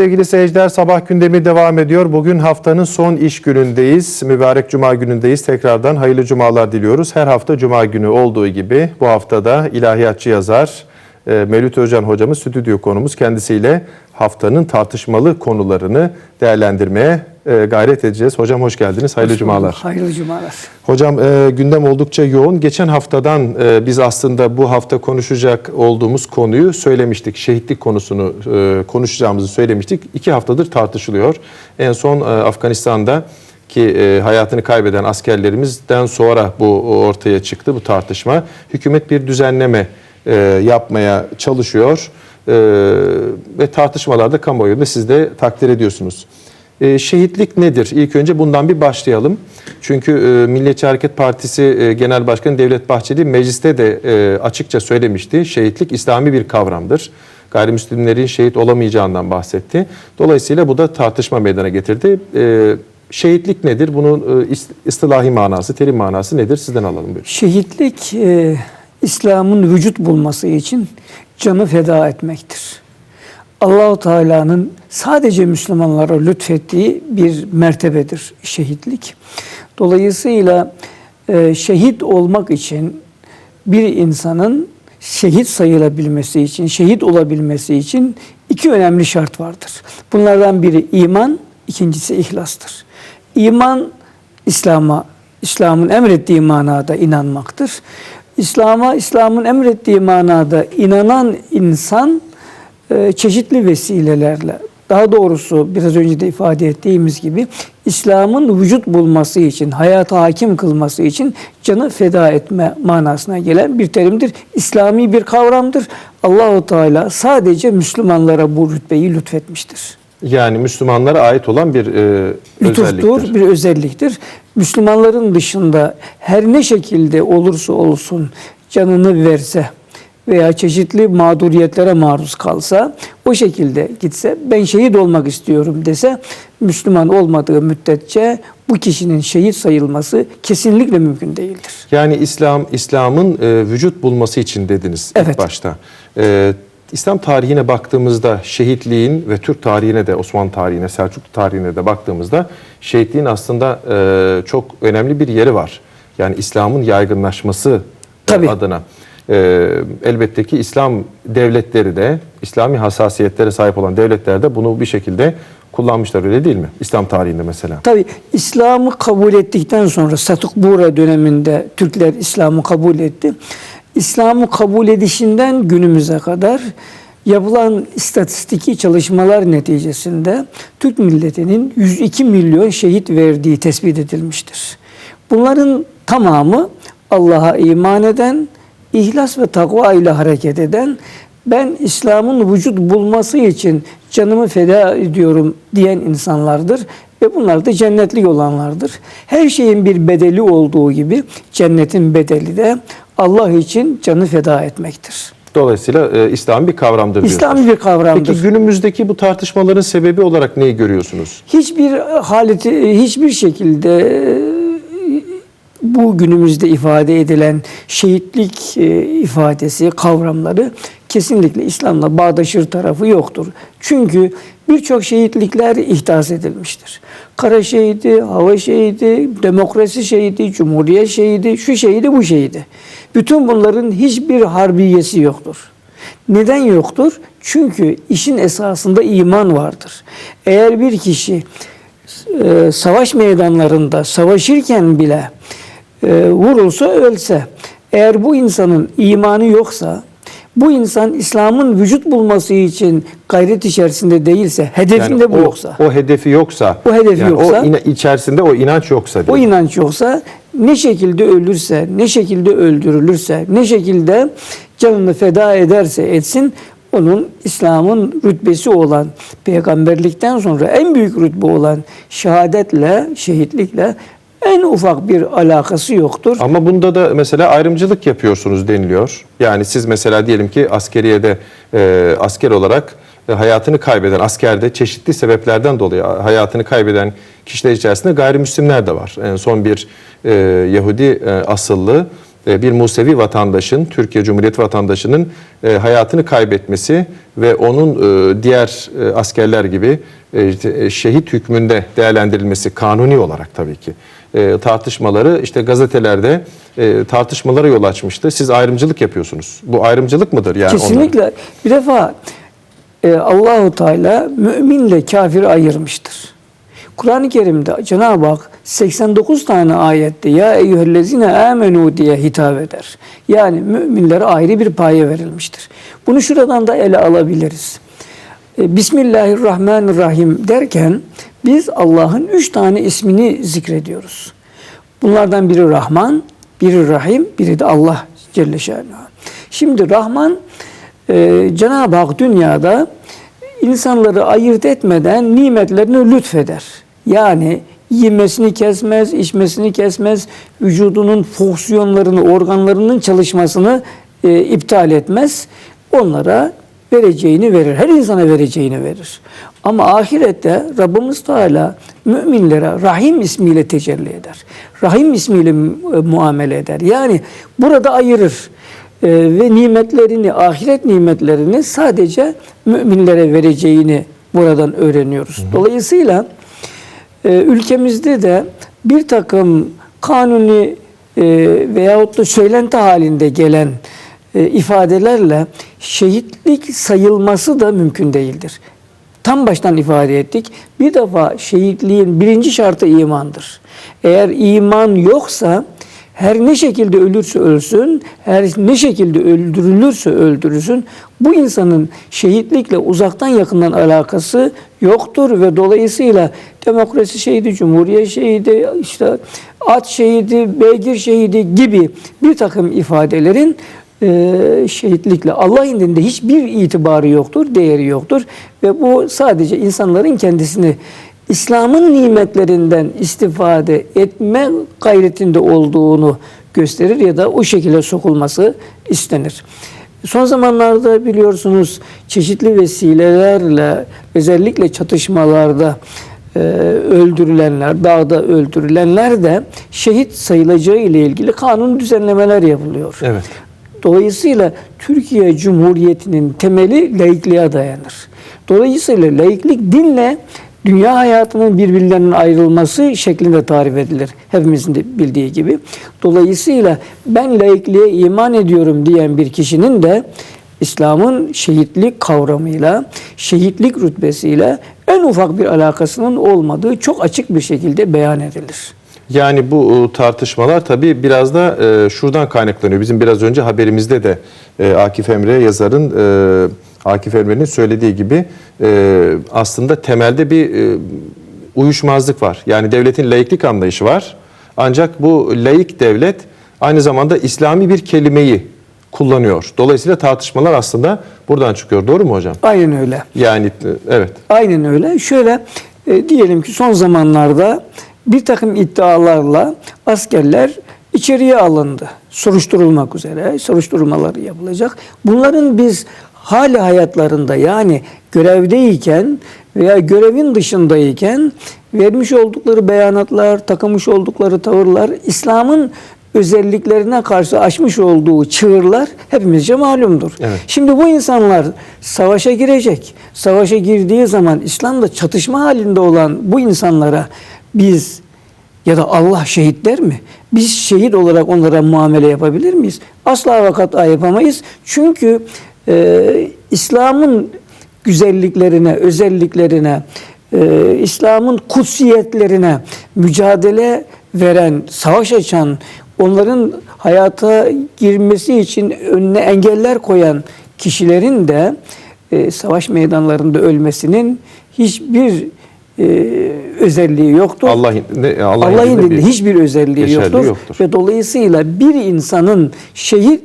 Sevgili seyirciler sabah gündemi devam ediyor. Bugün haftanın son iş günündeyiz. Mübarek cuma günündeyiz. Tekrardan hayırlı cumalar diliyoruz. Her hafta cuma günü olduğu gibi bu haftada ilahiyatçı yazar e, Mevlüt Özcan hocamız stüdyo konumuz. Kendisiyle haftanın tartışmalı konularını değerlendirmeye e, gayret edeceğiz. Hocam hoş geldiniz. Hayırlı Hoş cumalar. Hayırlı cumalar. Hocam e, gündem oldukça yoğun. Geçen haftadan e, biz aslında bu hafta konuşacak olduğumuz konuyu söylemiştik. Şehitlik konusunu e, konuşacağımızı söylemiştik. İki haftadır tartışılıyor. En son e, Afganistan'da ki e, hayatını kaybeden askerlerimizden sonra bu ortaya çıktı bu tartışma. Hükümet bir düzenleme e, yapmaya çalışıyor e, ve tartışmalarda kamuoyunda siz de takdir ediyorsunuz. E, şehitlik nedir? İlk önce bundan bir başlayalım. Çünkü e, Milliyetçi Hareket Partisi e, Genel Başkanı Devlet Bahçeli mecliste de e, açıkça söylemişti. Şehitlik İslami bir kavramdır. Gayrimüslimlerin şehit olamayacağından bahsetti. Dolayısıyla bu da tartışma meydana getirdi. E, şehitlik nedir? Bunun e, ist- istilahi manası, terim manası nedir? Sizden alalım buyurun. Şehitlik e, İslam'ın vücut bulması için canı feda etmektir. Allahu Teala'nın sadece Müslümanlara lütfettiği bir mertebedir şehitlik. Dolayısıyla e, şehit olmak için bir insanın şehit sayılabilmesi için, şehit olabilmesi için iki önemli şart vardır. Bunlardan biri iman, ikincisi ihlastır. İman İslam'a, İslam'ın emrettiği manada inanmaktır. İslam'a, İslam'ın emrettiği manada inanan insan çeşitli vesilelerle, daha doğrusu biraz önce de ifade ettiğimiz gibi İslam'ın vücut bulması için, hayata hakim kılması için canı feda etme manasına gelen bir terimdir. İslami bir kavramdır. Allahu Teala sadece Müslümanlara bu rütbeyi lütfetmiştir. Yani Müslümanlara ait olan bir e, özelliktir. Lütuftur, bir özelliktir. Müslümanların dışında her ne şekilde olursa olsun canını verse veya çeşitli mağduriyetlere maruz kalsa, o şekilde gitse, ben şehit olmak istiyorum dese, Müslüman olmadığı müddetçe bu kişinin şehit sayılması kesinlikle mümkün değildir. Yani İslam İslam'ın e, vücut bulması için dediniz ilk Evet. başta. E, İslam tarihine baktığımızda şehitliğin ve Türk tarihine de Osmanlı tarihine, Selçuklu tarihine de baktığımızda şehitliğin aslında e, çok önemli bir yeri var. Yani İslam'ın yaygınlaşması e, Tabii. adına. E, elbette ki İslam devletleri de, İslami hassasiyetlere sahip olan devletler de bunu bir şekilde kullanmışlar öyle değil mi? İslam tarihinde mesela. Tabi İslam'ı kabul ettikten sonra Satuk Bura döneminde Türkler İslam'ı kabul etti. İslam'ı kabul edişinden günümüze kadar yapılan istatistiki çalışmalar neticesinde Türk milletinin 102 milyon şehit verdiği tespit edilmiştir. Bunların tamamı Allah'a iman eden, ihlas ve takva ile hareket eden, ben İslam'ın vücut bulması için canımı feda ediyorum diyen insanlardır ve bunlar da cennetlik olanlardır. Her şeyin bir bedeli olduğu gibi cennetin bedeli de Allah için canı feda etmektir. Dolayısıyla e, İslam bir kavramdır diyorsunuz. İslami bir kavramdır. Peki günümüzdeki bu tartışmaların sebebi olarak neyi görüyorsunuz? hiçbir haleti hiçbir şekilde bu günümüzde ifade edilen şehitlik e, ifadesi, kavramları kesinlikle İslam'la bağdaşır tarafı yoktur. Çünkü birçok şehitlikler ihdas edilmiştir. Kara şehidi, hava şehidi, demokrasi şehidi, cumhuriyet şehidi, şu şehidi, bu şehidi. Bütün bunların hiçbir harbiyesi yoktur. Neden yoktur? Çünkü işin esasında iman vardır. Eğer bir kişi e, savaş meydanlarında savaşırken bile e, vurulsa ölse, eğer bu insanın imanı yoksa, bu insan İslam'ın vücut bulması için gayret içerisinde değilse, hedefinde bu o, yoksa, o hedefi yoksa, O hedefi yani yoksa- o ina- içerisinde o inanç yoksa, o inanç yoksa ne şekilde ölürse, ne şekilde öldürülürse, ne şekilde canını feda ederse etsin, onun İslam'ın rütbesi olan, peygamberlikten sonra en büyük rütbe olan şehadetle, şehitlikle en ufak bir alakası yoktur. Ama bunda da mesela ayrımcılık yapıyorsunuz deniliyor. Yani siz mesela diyelim ki askeriyede e, asker olarak e, hayatını kaybeden, askerde çeşitli sebeplerden dolayı hayatını kaybeden kişiler içerisinde gayrimüslimler de var. En son bir e, Yahudi e, asıllı e, bir Musevi vatandaşın, Türkiye Cumhuriyeti vatandaşının e, hayatını kaybetmesi ve onun e, diğer askerler gibi şehit hükmünde değerlendirilmesi kanuni olarak tabii ki e, tartışmaları işte gazetelerde e, tartışmalara yol açmıştı. Siz ayrımcılık yapıyorsunuz. Bu ayrımcılık mıdır yani? Kesinlikle. Bir defa e, Allahu Teala müminle kafiri ayırmıştır. Kur'an-ı Kerim'de Cenab-ı Hak 89 tane ayette ya eyyühellezine amenu diye hitap eder. Yani müminlere ayrı bir paye verilmiştir. Bunu şuradan da ele alabiliriz. E, Bismillahirrahmanirrahim derken biz Allah'ın üç tane ismini zikrediyoruz. Bunlardan biri Rahman, biri Rahim, biri de Allah Celle Şanuhu. Şimdi Rahman e, Cenab-ı Hak dünyada insanları ayırt etmeden nimetlerini lütfeder. Yani yemesini kesmez, içmesini kesmez, vücudunun fonksiyonlarını, organlarının çalışmasını e, iptal etmez. Onlara vereceğini verir. Her insana vereceğini verir. Ama ahirette Rabbimiz Teala müminlere Rahim ismiyle tecelli eder. Rahim ismiyle mu- muamele eder. Yani burada ayırır. Ee, ve nimetlerini, ahiret nimetlerini sadece müminlere vereceğini buradan öğreniyoruz. Dolayısıyla e, ülkemizde de bir takım kanuni e, veyahut da söylenti halinde gelen e, ifadelerle şehitlik sayılması da mümkün değildir. Tam baştan ifade ettik. Bir defa şehitliğin birinci şartı imandır. Eğer iman yoksa her ne şekilde ölürse ölsün, her ne şekilde öldürülürse öldürülsün, bu insanın şehitlikle uzaktan yakından alakası yoktur ve dolayısıyla demokrasi şehidi, cumhuriyet şehidi, işte at şehidi, beygir şehidi gibi bir takım ifadelerin e, şehitlikle Allah indinde hiçbir itibarı yoktur, değeri yoktur ve bu sadece insanların kendisini İslam'ın nimetlerinden istifade etme gayretinde olduğunu gösterir ya da o şekilde sokulması istenir. Son zamanlarda biliyorsunuz çeşitli vesilelerle özellikle çatışmalarda e, öldürülenler, dağda öldürülenler de şehit sayılacağı ile ilgili kanun düzenlemeler yapılıyor. Evet. Dolayısıyla Türkiye Cumhuriyeti'nin temeli laikliğe dayanır. Dolayısıyla laiklik dinle dünya hayatının birbirlerinden ayrılması şeklinde tarif edilir. Hepimizin de bildiği gibi. Dolayısıyla ben laikliğe iman ediyorum diyen bir kişinin de İslam'ın şehitlik kavramıyla, şehitlik rütbesiyle en ufak bir alakasının olmadığı çok açık bir şekilde beyan edilir. Yani bu e, tartışmalar tabii biraz da e, şuradan kaynaklanıyor. Bizim biraz önce haberimizde de e, Akif Emre yazarın Akif Emre'nin söylediği gibi aslında temelde bir uyuşmazlık var. Yani devletin laiklik anlayışı var. Ancak bu laik devlet aynı zamanda İslami bir kelimeyi kullanıyor. Dolayısıyla tartışmalar aslında buradan çıkıyor. Doğru mu hocam? Aynen öyle. Yani evet. Aynen öyle. Şöyle e, diyelim ki son zamanlarda bir takım iddialarla askerler içeriye alındı. Soruşturulmak üzere. Soruşturmalar yapılacak. Bunların biz hali hayatlarında yani görevdeyken veya görevin dışındayken vermiş oldukları beyanatlar, takılmış oldukları tavırlar İslam'ın özelliklerine karşı açmış olduğu çığırlar hepimizce malumdur. Evet. Şimdi bu insanlar savaşa girecek. Savaşa girdiği zaman İslam'da çatışma halinde olan bu insanlara biz ya da Allah şehit der mi? Biz şehit olarak onlara muamele yapabilir miyiz? Asla ve kat'a yapamayız. Çünkü e, İslam'ın güzelliklerine, özelliklerine, e, İslam'ın kutsiyetlerine mücadele veren, savaş açan, onların hayata girmesi için önüne engeller koyan kişilerin de e, savaş meydanlarında ölmesinin hiçbir e, özelliği yoktur. Allah ne- Allah Allah'ın indinde bir hiçbir özelliği yoktur. yoktur. Ve dolayısıyla bir insanın şehit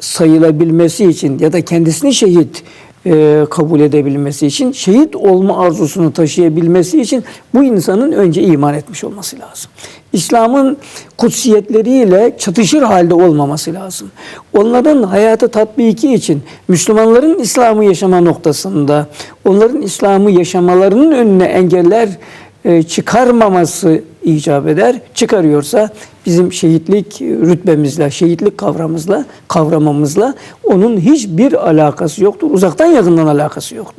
sayılabilmesi için ya da kendisini şehit e, kabul edebilmesi için, şehit olma arzusunu taşıyabilmesi için bu insanın önce iman etmiş olması lazım. İslam'ın kutsiyetleriyle çatışır halde olmaması lazım. Onların hayatı tatbiki için Müslümanların İslam'ı yaşama noktasında, onların İslam'ı yaşamalarının önüne engeller e, çıkarmaması icap eder. Çıkarıyorsa bizim şehitlik rütbemizle, şehitlik kavramımızla, kavramımızla onun hiçbir alakası yoktur. Uzaktan yakından alakası yoktur.